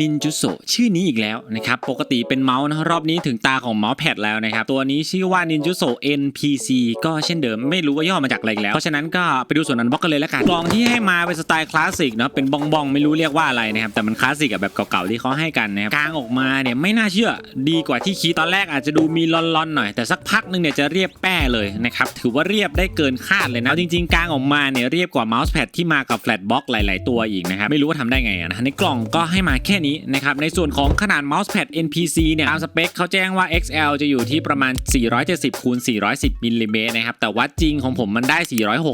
นินจุโซชื่อนี้อีกแล้วนะครับ ปกติเป็นเมาส์นะรอบนี้ถึงตาของเมาส์แพดแล้วนะครับ ตัวนี้ชื่อว่านินจุโซ NPC ก็เช่นเดิมไม่รู้ว่าย่อมาจากอะไรแล้ว เพราะฉะนั้นก็ไปดูส่วนอันบ็อกกันเลยแล้วกันกล่องที่ให้มาเป็นสไตล์คลาสสิกเนาะเป็นบองบองไม่รู้เรียกว่าอะไรนะครับ แต่มันคลาสสิกอะแบบเก่าๆที่เขาให้กันนะครับกลางออกมาเนี่ยไม่น่าเชื่อดีกว่าที่คิดตอนแรกอาจจะดูมีลอนๆหน่อย แต่สักพักหนึงเนี่ยจะเรียบแป้เลยนะครับถือว่าเรียบได้เกินคาดเลยนะจริงๆกลางออกมาเนี่ยเรียบกว่าเมาส์แพดที่มากับแฟลตบ็อกหลาย ๆ ตัวอีกนะครับไม่รู้ว่าทำได้ไงนะในกล่องก็ให้มาแค่นี้นะครับ ในส่วนของขนาดเมาส์แพด NPC เนี่ย ตามสเปคเขาแจ้งว่า XL จะอยู่ที่ประมาณ 470คูณ410มิลลิเมตรนะครับ แต่วัดจริงของผมมันได้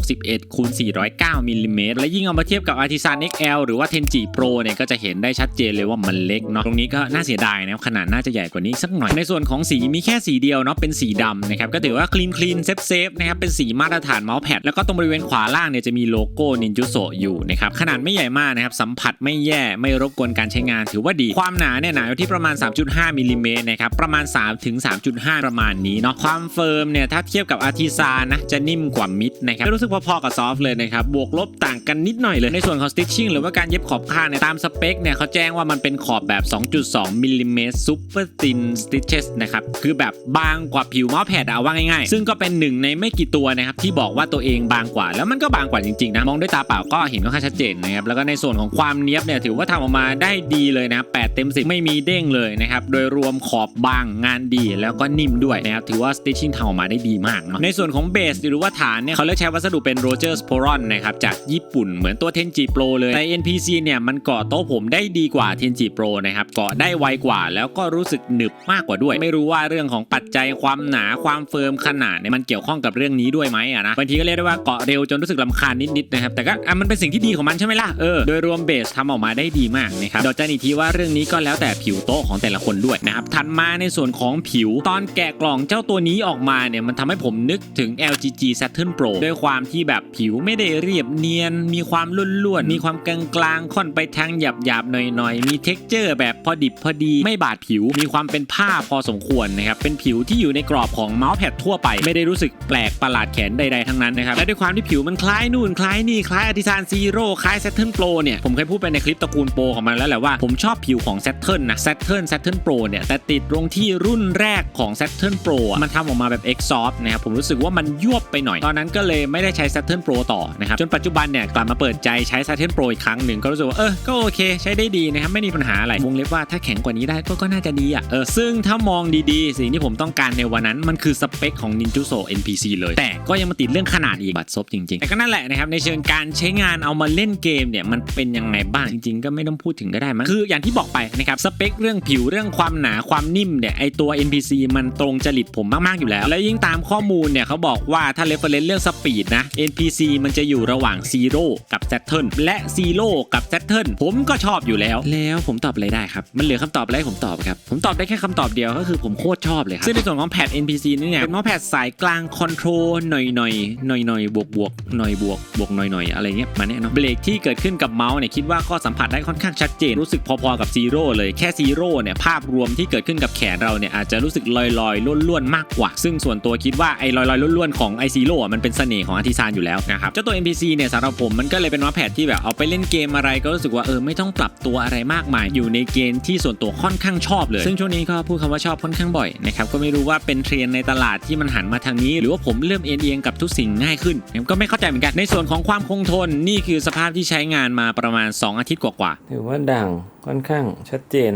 461คูณ409มิลลิเมตรและยิ่งเอามาเทียบกับ Artisan XL หรือว่า Tenji Pro เนี่ยก็จะเห็นได้ชัดเจนเลยว่ามันเล็กเนาะ ตรงนี้ก็น่าเสียดายนะครับ ขนาดน่าจะใหญ่กว่านี้สักหน่อย ในส่วนของสีมีแค่สีเดียวเนาะ เป็นสีดำนะครับ ก็ถือว่า clean clean safe safe นะครับ เป็นสีมาตรฐานเมาส์แพด แล้วก็ตรงบริเวณขวาล่างเนี่ยจะมีโลโก้นินจุโซอยู่นะครับ ขนาดไม่ใหญ่มากนะครับ สัมผัสไม่แย่ ไม่รบกวนการใช้งานถือว่าดี ความหนาเนี่ยหนาอยู่ที่ประมาณ 3.5มิลลิเมตรนะครับประมาณ 3 ถึง 3.5 ประมาณนี้เนาะความเฟิร์มเนี่ยถ้าเทียบกับอาร์ติซานนะจะนิ่มกว่ามิดนะครับรู้สึกพอๆกับซอฟต์เลยนะครับบวกลบต่างกันนิดหน่อยเลยในส่วนของ stitching หรือว่าการเย็บขอบข้างเนี่ยตามสเปคเนี่ยเขาแจ้งว่ามันเป็นขอบแบบ 2.2มิลลิเมตร super thin stitches นะครับคือแบบบางกว่าผิวมาส์แพดเอาว่าง่ายๆ ซึ่งก็เป็นหนึ่งในไม่กี่ตัวนะครับที่บอกว่าตัวเองบางกว่า แล้วมันก็บางกว่าจริงๆนะมองด้วยตาเปล่าก็เห็นค่อนข้างชัดเจนนะครับแล้วก็ในส่วนของความเนี้ยบเนี่ยถือว่าทำออกมาได้ดีเลยนะ8เต็ม 10 ไม่มีเด้งเลยนะครับ โดยรวมขอบบางงานดีแล้วก็นิ่มด้วยนะครับ ถือว่า stitching ทำออกมาได้ดีมากเนาะในส่วนของเบสหรือว่าฐานเนี่ย เขาเลือกใช้วัสดุเป็น Rogers Poron นะครับ จากญี่ปุ่นเหมือนตัว Tenji Pro เลย แต่ NPC เนี่ยมันเกาะโต๊ะผมได้ดีกว่า Tenji Pro นะครับเกาะได้ไวกว่า แล้วก็รู้สึกหนึบมากกว่าด้วย ไม่รู้ว่าเรื่องของปัจจัยความหนาความเฟิร์มขนาดเนี่ยมันเกี่ยวข้องกับเรื่องนี้ด้วยไหมอะนะบางทีก็เรียกได้ว่าเกาะเร็วจนรู้สึกลำคาญนิดๆนะครับแต่ก็อะมันเป็นสิ่งที่ดีของมันใช่ไหมล่ะเออโดยรวมเบสทำออกมาได้ดีมากนะครับเดี๋ยวจะอีกทีว่าเรื่องนี้ก็แล้วแต่ผิวโต๊ะของแต่ละคนด้วยนะครับถัดมาในส่วนของผิวตอนแกะกล่องเจ้าตัวนี้ออกมาเนี่ยมันทำให้ผมนึกถึง LGG Saturn Pro ด้วยความที่แบบผิวไม่ได้เรียบเนียน มีความล้วนๆมีความกลางๆค่อนไปทางหยาบๆหน่อยๆมี t e x t อร์แบบพอดิบพอดีไม่บาดผิว มีความเป็นผ้าพอสมควรนะครับเป็นผิวที่อยู่ในกรอบของเมาส์แพดทั่วไป ไม่ได้รู้สึกแปลกประหลาดแขนใดๆทั้งนั้นนะครับและด้วยความที่ผิวมันคล้ายนู่นคล้ายนี่คล้าย Artisan Zero คล้าย Saturn Pro เนี่ยผมเคยพูดไปในคลิปตระกูลโปรของมันแล้วแหละว่าผมชอบผิวของ Saturn นะ Saturn Saturn Pro เนี่ย แต่ติดตรงที่รุ่นแรกของ Saturn Pro มันทำออกมาแบบ Exhaust นะครับ ผมรู้สึกว่ามันยวบไปหน่อย ตอนนั้นก็เลยไม่ได้ใช้ Saturn Pro ต่อนะครับ จนปัจจุบันเนี่ย กลับมาเปิดใจใช้ Saturn Pro อีกครั้งหนึ่งก็รู้สึกว่า เออ ก็โอเค ใช้ได้ดีนะครับ ไม่มีปัญหาอะไร วงเล็บว่าถ้าแข็งกว่านี้ได้ก็ก็น่าจะดีอะ เออ ซึ่งถ้ามองดีๆ สิ่งที่ผมต้องการในวันนั้นมันคือสเปคของ Ninjutsu NPC เลย แต่ก็ยังมาติดเรื่องขนาดอีกบัดซบจริงๆ แต่ก็นั่นแหละนะครับในเชิงการใช้งานเอามาเล่นเกมเนี่ยมันเป็นยังไงบ้างจริง ๆ ก็ไม่ต้องพูดถึงก็ได้มัคืออย่างที่บอกไปนะครับสเปคเรื่องผิวเรื่องความหนาความนิ่มเนี่ยไอตัว NPC มันตรงจริตผมมากๆอยู่แล้ว แล้วยิ่งตามข้อมูลเนี่ยเขาบอกว่าถ้า reference เรื่องสปีดนะ NPC มันจะอยู่ระหว่าง Zero กับ Saturn และ Zero กับ Saturn ผมก็ชอบอยู่แล้ว แล้วผมตอบอะไรได้ครับ มันเหลือคำตอบอะไรให้ผมตอบครับ ผมตอบได้แค่คำตอบเดียวก็คือผมโคตรชอบเลยครับซึ่งในส่วนของแพด NPC นี่เนี่ยเป็นเมาส์แพดสายกลางคอนโทรลหน่อยหน่อยหน่อยหน่อยบวกบวกหน่อยบวกบวกหน่อยหน่อยอะไรเงี้ยมาแน่เนอนเบรกที่เกิดขึ้นกับเมาส์เนี่ยคิดว่าก็สัมผัสได้ค่อนข้างชัดเจนรู้สึกพอๆกับซีโร่เลยแค่ซีโร่เนี่ยภาพรวมที่เกิดขึ้นกับแขนเราเนี่ยอาจจะรู้สึกลอยลอยๆล้วนๆมากกว่า ซึ่งส่วนตัวคิดว่าไอ้ลอยลอยๆล้วนๆของไอซีโร่มันเป็นเสน่ห์ของอาร์ติซานอยู่แล้วนะครับเจ้าตัว NPC เนี่ยสำหรับผมมันก็เลยเป็นว่าแพดที่แบบเอาไปเล่นเกมอะไรก็รู้สึกว่าเออไม่ต้องปรับตัวอะไรมากมาย อยู่ในเกณฑ์ที่ส่วนตัวค่อนข้างชอบเลย ซึ่งช่วงนี้ก็พูดคำว่าชอบค่อนข้างบ่อยนะครับก็ไม่รู้ว่าเป็นเทรนในตลาดที่มันหันมาทางนี้ หรือว่าผมเริ่มเอียงกับทุกสิ่งง่ายขึ้นผมก็ไม่เข้าใจเหมือนกันในส่วนของความคงทนนี่คือสภาพที่ใช้งานมาประมาณ 2 อาทิตย์กว่าๆถือว่าด่างค่อนข้างชัดเจน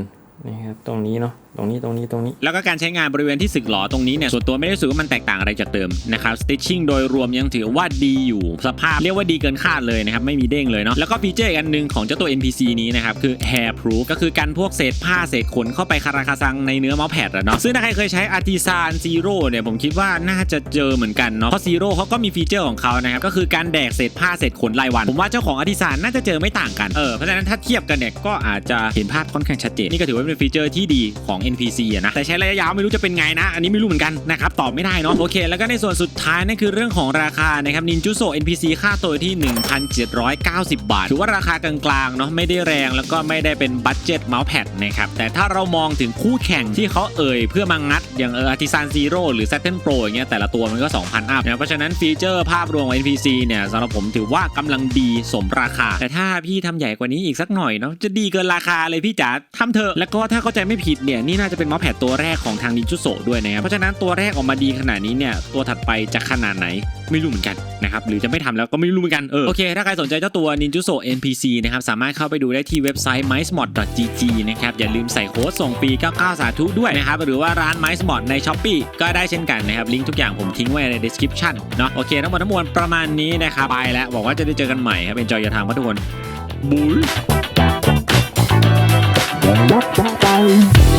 นะครับตรงนี้เนาะ ตรงนี้ตรงนี้ตรงนี้ แล้วก็การใช้งานบริเวณที่สึกหลอตรงนี้เนี่ยส่วนตัวไม่ได้รู้สึกว่ามันแตกต่างอะไรจากเดิมนะครับ stitching โดยรวมยังถือว่าดีอยู่สภาพเรียกว่าดีเกินคาดเลยนะครับไม่มีเด้งเลยเนาะแล้วก็ฟีเจอร์อีกอันหนึ่งของเจ้าตัว NPC นี้นะครับคือ hair proof ก็คือการพวกเศษผ้าเศษขนเข้าไปคาราคาซังในเนื้อเมาส์แพดอะเนาะซึ่งถ้าใครเคยใช้ Artisan Zero เนี่ยผมคิดว่าน่าจะเจอเหมือนกันเนาะเพราะ Zero เขาก็มีฟีเจอร์ของเขานะครับก็คือการแดกเศษผ้าเศษขนรายวัน ผมว่าเจ้าของ Artisan น่าจะเจอไม่ต่างกันเออเพราะฉะนั้นถ้าเทียบกันเนี่ยก็อาจจะเห็นภาพค่อนข้างชัดเจนนี่ก็ถือว่าเป็นฟีเจอร์ที่ดีของ NPC อะนะแต่ใช้ระยะยาวไม่รู้จะเป็นไงนะ อันนี้ไม่รู้เหมือนกันนะครับตอบไม่ได้เนาะโอเค แล้วก็ในส่วนสุดท้ายนั่นคือเรื่องของราคานะครับนินจูโซ NPC ค่าตัวที่ 1,790 บาท ถือว่าราคากลางๆเนาะไม่ได้แรงแล้วก็ไม่ได้เป็นบัตเจ็ตเมาส์แพดนะครับแต่ถ้าเรามองถึงคู่แข่งที่เขาเอ่ยเพื่อมางัดอย่างเออ Artisan Zero หรือ Saturn Pro อย่างเงี้ยแต่ละตัวมันก็ 2,000 อัพนะเพราะฉะนั้นฟีเจอร์ภาพรวมของ NPC เนี่ยสำหรับผมถือว่ากำลังดีสมราคา แต่ถ้าพี่ทำใหญ่กว่านี้อีกสักหน่อยเนาะจะดีเกินราคาเลยพี่จ๋าทำเถอะแล้วก็ถ้าเข้าใจไม่ผิดเนี่ยนี่น่าจะเป็นเมาส์แพดตัวแรกของทางนินจุโซด้วยนะครับเพราะฉะนั้นตัวแรกออกมาดีขนาดนี้เนี่ยตัวถัดไปจะขนาดไหนไม่รู้เหมือนกันนะครับหรือจะไม่ทำแล้วก็ไม่รู้เหมือนกันเออโอเค ถ้าใครสนใจเจ้าตัว Ninjuso NPC นะครับสามารถเข้าไปดูได้ที่เว็บไซต์ micemod.gg นะครับอย่าลืมใส่โค้ดส่งปี 99 สาธุด้วยนะครับหรือว่าร้าน micemod ใน s h อ p e e ก็ได้เช่นกันนะครับลิงก์ทุกอย่างผมทิ้งไว้ใน description เนาะโอเคทั้งหมดทั้งมวลประมาณนี้นะครับไปแล้วบอกว่าจะได้เจอกันใหม่ครับเป็นจอยทางพัทุกคนบุย Bye.